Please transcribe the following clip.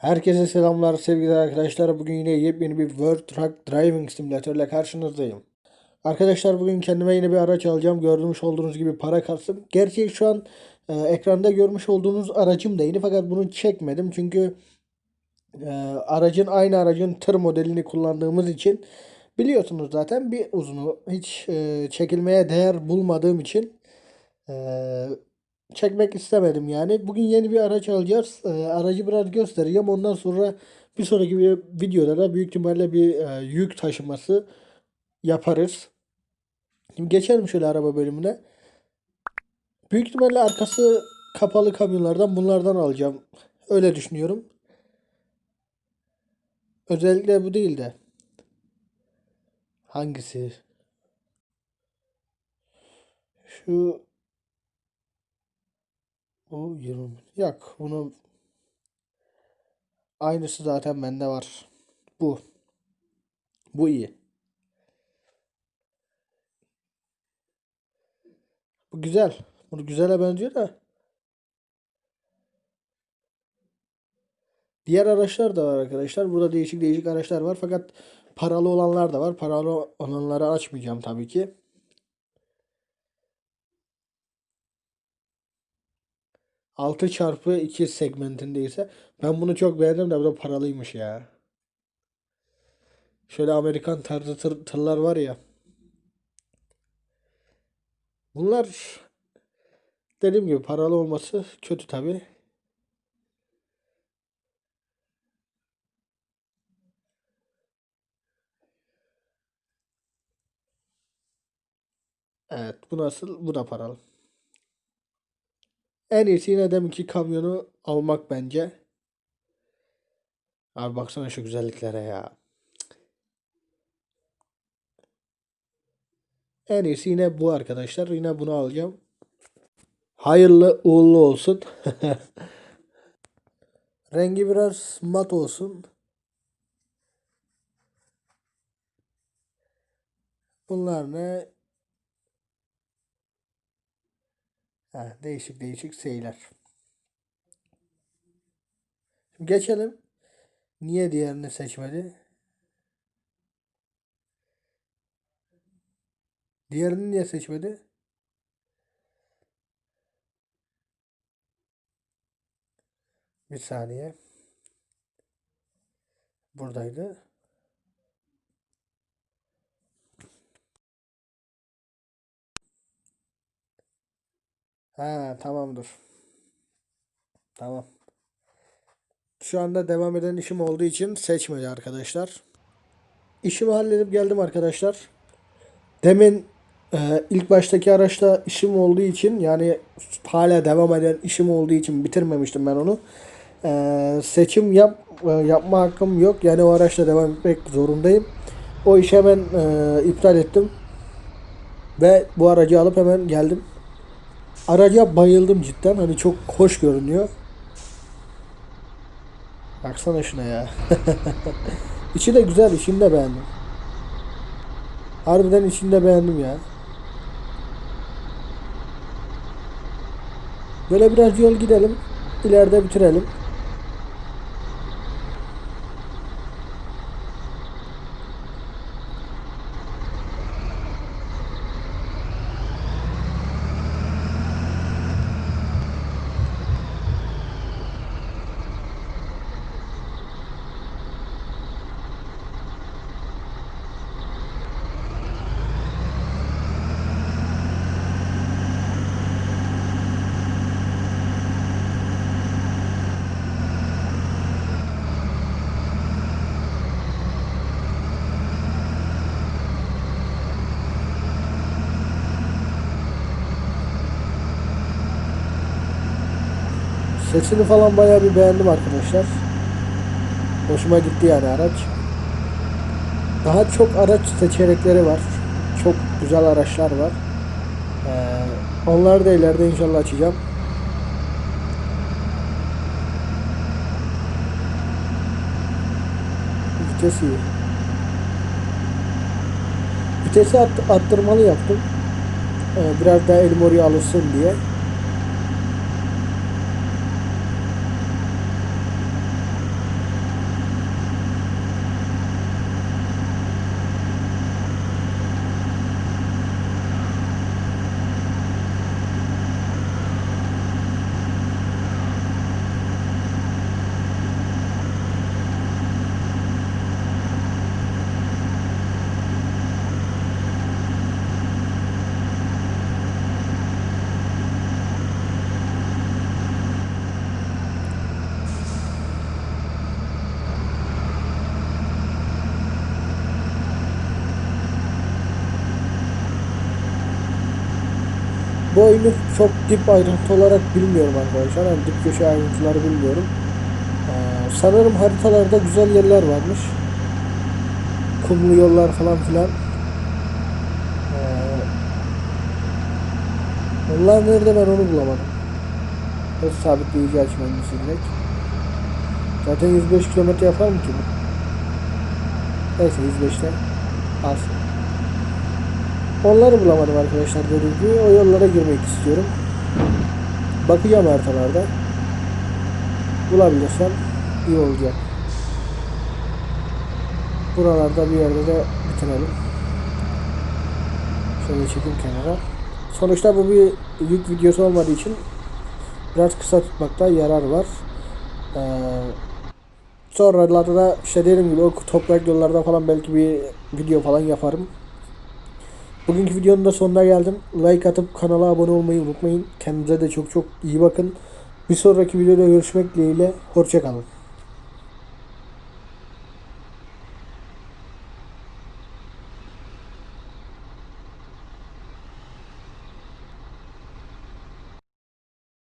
Herkese selamlar sevgili arkadaşlar. Bugün yine yepyeni bir World Truck Driving Simulator ile karşınızdayım. Arkadaşlar bugün kendime yine bir araç alacağım. Görmüş olduğunuz gibi para kastım. Gerçi şu an e, ekranda görmüş olduğunuz aracım da yeni fakat bunu çekmedim. Çünkü e, aracın aynı aracın tır modelini kullandığımız için biliyorsunuz zaten bir uzunu hiç e, çekilmeye değer bulmadığım için e, çekmek istemedim yani. Bugün yeni bir araç alacağız. Ee, aracı biraz göstereceğim. Ondan sonra bir sonraki videoda da büyük ihtimalle bir e, yük taşıması yaparız. Şimdi geçelim şöyle araba bölümüne. Büyük ihtimalle arkası kapalı kamyonlardan bunlardan alacağım. Öyle düşünüyorum. Özellikle bu değil de. Hangisi? Şu bu 20. Yok bunu aynısı zaten bende var. Bu. Bu iyi. Bu güzel. Bunu güzele benziyor da. Diğer araçlar da var arkadaşlar. Burada değişik değişik araçlar var. Fakat paralı olanlar da var. Paralı olanları açmayacağım tabii ki. Altı çarpı 2 segmentindeyse. Ben bunu çok beğendim de bu da paralıymış ya. Şöyle Amerikan tarzı tır, tırlar var ya. Bunlar dediğim gibi paralı olması kötü tabii. Evet bu nasıl? Bu da paralı. En iyisi yine deminki kamyonu almak bence. Abi baksana şu güzelliklere ya. En iyisi yine bu arkadaşlar. Yine bunu alacağım. Hayırlı uğurlu olsun. Rengi biraz mat olsun. Bunlar ne? Ha, değişik değişik şeyler. Şimdi geçelim. Niye diğerini seçmedi? Diğerini niye seçmedi? Bir saniye. Buradaydı. Ha tamamdır. Tamam. Şu anda devam eden işim olduğu için seçmedi arkadaşlar. İşimi halledip geldim arkadaşlar. Demin e, ilk baştaki araçta işim olduğu için yani hala devam eden işim olduğu için bitirmemiştim ben onu. E, seçim yap e, yapma hakkım yok. Yani o araçla devam etmek zorundayım. O işi hemen e, iptal ettim. Ve bu aracı alıp hemen geldim. Araca bayıldım cidden. Hani çok hoş görünüyor. Baksana şuna ya. İçi de güzel. İçini de beğendim. Harbiden içini de beğendim ya. Böyle biraz yol gidelim. İleride bitirelim. Sesini falan bayağı bir beğendim arkadaşlar. Hoşuma gitti yani araç. Daha çok araç seçenekleri var. Çok güzel araçlar var. Ee, onları da ileride inşallah açacağım. Vites iyi. Vitesi at, attırmalı yaptım. Ee, biraz daha elim oraya alışsın diye. Bu oyunu çok dip ayrıntı olarak bilmiyorum arkadaşlar. Yani dip köşe ayrıntıları bilmiyorum. Ee, sanırım haritalarda güzel yerler varmış. Kumlu yollar falan filan. Ee, nerede ben onu bulamadım. Hız sabitleyici açmam direkt. Zaten 105 kilometre yapar mı ki bu? Neyse 105'te alsın. Onları bulamadım arkadaşlar dediğim gibi. O yollara girmek istiyorum. Bakacağım haritalarda. Bulabilirsem iyi olacak. Buralarda bir yerde de bitirelim. Şöyle çekeyim kenara. Sonuçta bu bir yük videosu olmadığı için biraz kısa tutmakta yarar var. Ee, sonralarda da işte dediğim gibi o toprak yollarda falan belki bir video falan yaparım. Bugünkü videonun da sonuna geldim. Like atıp kanala abone olmayı unutmayın. Kendinize de çok çok iyi bakın. Bir sonraki videoda görüşmek dileğiyle. Hoşçakalın.